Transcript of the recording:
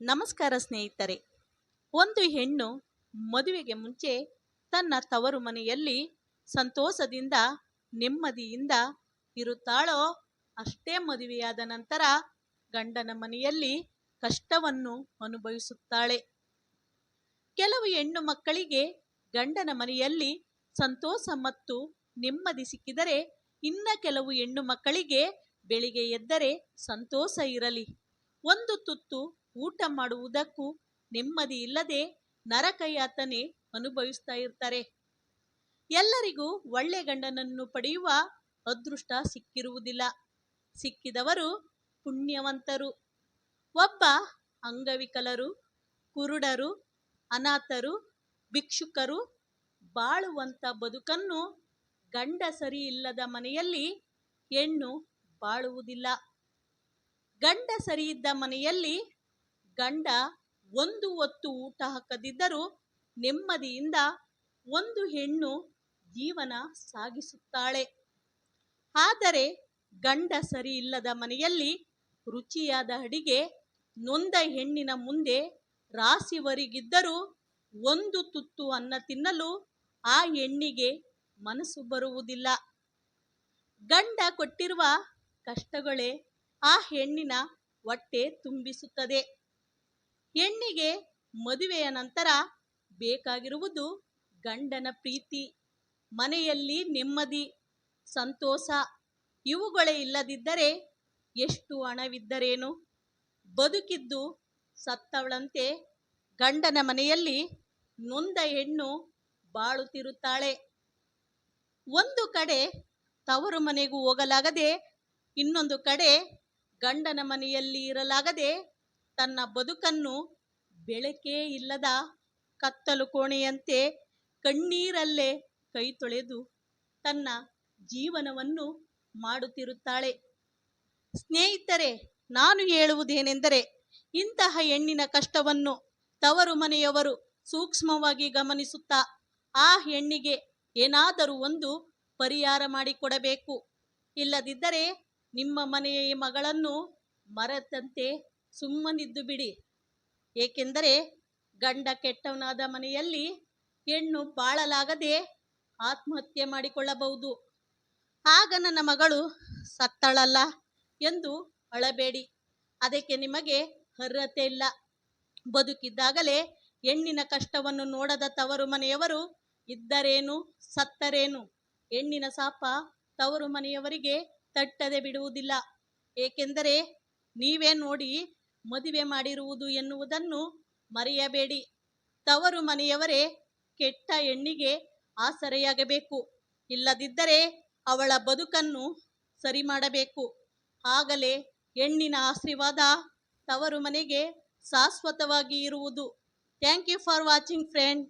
ನಮಸ್ಕಾರ ಸ್ನೇಹಿತರೆ. ಒಂದು ಹೆಣ್ಣು ಮದುವೆಗೆ ಮುಂಚೆ ತನ್ನ ತವರು ಮನೆಯಲ್ಲಿ ಸಂತೋಷದಿಂದ, ನೆಮ್ಮದಿಯಿಂದ ಇರುತ್ತಾಳೋ ಅಷ್ಟೇ ಮದುವೆಯಾದ ನಂತರ ಗಂಡನ ಮನೆಯಲ್ಲಿ ಕಷ್ಟವನ್ನು ಅನುಭವಿಸುತ್ತಾಳೆ. ಕೆಲವು ಹೆಣ್ಣು ಮಕ್ಕಳಿಗೆ ಗಂಡನ ಮನೆಯಲ್ಲಿ ಸಂತೋಷ ಮತ್ತು ನೆಮ್ಮದಿ ಸಿಕ್ಕಿದರೆ ಇನ್ನ ಕೆಲವು ಹೆಣ್ಣು ಮಕ್ಕಳಿಗೆ ಬೆಳಿಗ್ಗೆ ಎದ್ದರೆ ಸಂತೋಷ ಇರಲಿ. ಒಂದು ತುತ್ತು ಊಟ ಮಾಡುವುದಕ್ಕೂ ನೆಮ್ಮದಿ ಇಲ್ಲದೆ ನರಕಯಾತನೆ ಅನುಭವಿಸ್ತಾ ಇರ್ತಾರೆ. ಎಲ್ಲರಿಗೂ ಒಳ್ಳೆ ಗಂಡನನ್ನು ಪಡೆಯುವ ಅದೃಷ್ಟ ಸಿಕ್ಕಿರುವುದಿಲ್ಲ. ಸಿಕ್ಕಿದವರು ಪುಣ್ಯವಂತರು. ಒಬ್ಬ ಅಂಗವಿಕಲರು, ಕುರುಡರು, ಅನಾಥರು, ಭಿಕ್ಷುಕರು, ಬಾಳುವಂತ ಬದುಕನ್ನು ಗಂಡ ಸರಿ ಇಲ್ಲದ ಮನೆಯಲ್ಲಿ ಹೆಣ್ಣು ಬಾಳುವುದಿಲ್ಲ. ಗಂಡ ಸರಿ ಇದ್ದ ಮನೆಯಲ್ಲಿ ಗಂಡ ಒಂದು ಹೊತ್ತು ಊಟ ಹಾಕದಿದ್ದರೂ ನೆಮ್ಮದಿಯಿಂದ ಒಂದು ಹೆಣ್ಣು ಜೀವನ ಸಾಗಿಸುತ್ತಾಳೆ. ಆದರೆ ಗಂಡ ಸರಿ ಇಲ್ಲದ ಮನೆಯಲ್ಲಿ ರುಚಿಯಾದ ಅಡಿಗೆ, ನೊಂದ ಹೆಣ್ಣಿನ ಮುಂದೆ ರಾಸಿವರಿಗಿದ್ದರೂ ಒಂದು ತುತ್ತು ಅನ್ನ ತಿನ್ನಲು ಆ ಹೆಣ್ಣಿಗೆ ಮನಸ್ಸು ಬರುವುದಿಲ್ಲ. ಗಂಡ ಕೊಟ್ಟಿರುವ ಕಷ್ಟಗಳೇ ಆ ಹೆಣ್ಣಿನ ಹೊಟ್ಟೆ ತುಂಬಿಸುತ್ತದೆ. ಹೆಣ್ಣಿಗೆ ಮದುವೆಯ ನಂತರ ಬೇಕಾಗಿರುವುದು ಗಂಡನ ಪ್ರೀತಿ, ಮನೆಯಲ್ಲಿ ನೆಮ್ಮದಿ, ಸಂತೋಷ, ಇವುಗಳೇ ಇಲ್ಲದಿದ್ದರೆ ಎಷ್ಟು ಹಣವಿದ್ದರೇನು? ಬದುಕಿದ್ದು ಸತ್ತವಳಂತೆ ಗಂಡನ ಮನೆಯಲ್ಲಿ ನೊಂದ ಹೆಣ್ಣು ಬಾಳುತ್ತಿರುತ್ತಾಳೆ. ಒಂದು ಕಡೆ ತವರು ಮನೆಗೂ ಹೋಗಲಾಗದೆ, ಇನ್ನೊಂದು ಕಡೆ ಗಂಡನ ಮನೆಯಲ್ಲಿ ಇರಲಾಗದೆ ತನ್ನ ಬದುಕನ್ನು ಬೆಳಕೇ ಇಲ್ಲದ ಕತ್ತಲು ಕೋಣೆಯಂತೆ ಕಣ್ಣೀರಲ್ಲೇ ಕೈ ತೊಳೆದು ತನ್ನ ಜೀವನವನ್ನು ಮಾಡುತ್ತಿರುತ್ತಾಳೆ. ಸ್ನೇಹಿತರೆ, ನಾನು ಹೇಳುವುದೇನೆಂದರೆ, ಇಂತಹ ಹೆಣ್ಣಿನ ಕಷ್ಟವನ್ನು ತವರು ಮನೆಯವರು ಸೂಕ್ಷ್ಮವಾಗಿ ಗಮನಿಸುತ್ತಾ ಆ ಹೆಣ್ಣಿಗೆ ಏನಾದರೂ ಒಂದು ಪರಿಹಾರ ಮಾಡಿಕೊಡಬೇಕು. ಇಲ್ಲದಿದ್ದರೆ ನಿಮ್ಮ ಮನೆಯ ಮಗಳನ್ನು ಮರೆತಂತೆ ಸುಮ್ಮನಿದ್ದು ಬಿಡಿ. ಏಕೆಂದರೆ ಗಂಡ ಕೆಟ್ಟವನಾದ ಮನೆಯಲ್ಲಿ ಹೆಣ್ಣು ಬಾಳಲಾಗದೆ ಆತ್ಮಹತ್ಯೆ ಮಾಡಿಕೊಳ್ಳಬಹುದು. ಆಗ ನನ್ನ ಮಗಳು ಸತ್ತಳಲ್ಲ ಎಂದು ಅಳಬೇಡಿ. ಅದಕ್ಕೆ ನಿಮಗೆ ಅರ್ಹತೆ ಇಲ್ಲ. ಬದುಕಿದ್ದಾಗಲೇ ಹೆಣ್ಣಿನ ಕಷ್ಟವನ್ನು ನೋಡದ ತವರು ಮನೆಯವರು ಇದ್ದರೇನು, ಸತ್ತರೇನು? ಹೆಣ್ಣಿನ ಸಾಪ ತವರು ಮನೆಯವರಿಗೆ ತಟ್ಟದೆ ಬಿಡುವುದಿಲ್ಲ. ಏಕೆಂದರೆ ನೀವೇ ನೋಡಿ ಮದುವೆ ಮಾಡಿರುವುದು ಎನ್ನುವುದನ್ನು ಮರೆಯಬೇಡಿ. ತವರು ಮನೆಯವರೇ ಕೆಟ್ಟ ಹೆಣ್ಣಿಗೆ ಆಸರೆಯಾಗಬೇಕು. ಇಲ್ಲದಿದ್ದರೆ ಅವಳ ಬದುಕನ್ನು ಸರಿ ಮಾಡಬೇಕು ಆಗಲೇ ಹೆಣ್ಣಿನ ಆಶೀರ್ವಾದ ತವರು ಮನೆಗೆ ಶಾಶ್ವತವಾಗಿ ಇರುವುದು. Thank you for watching friend.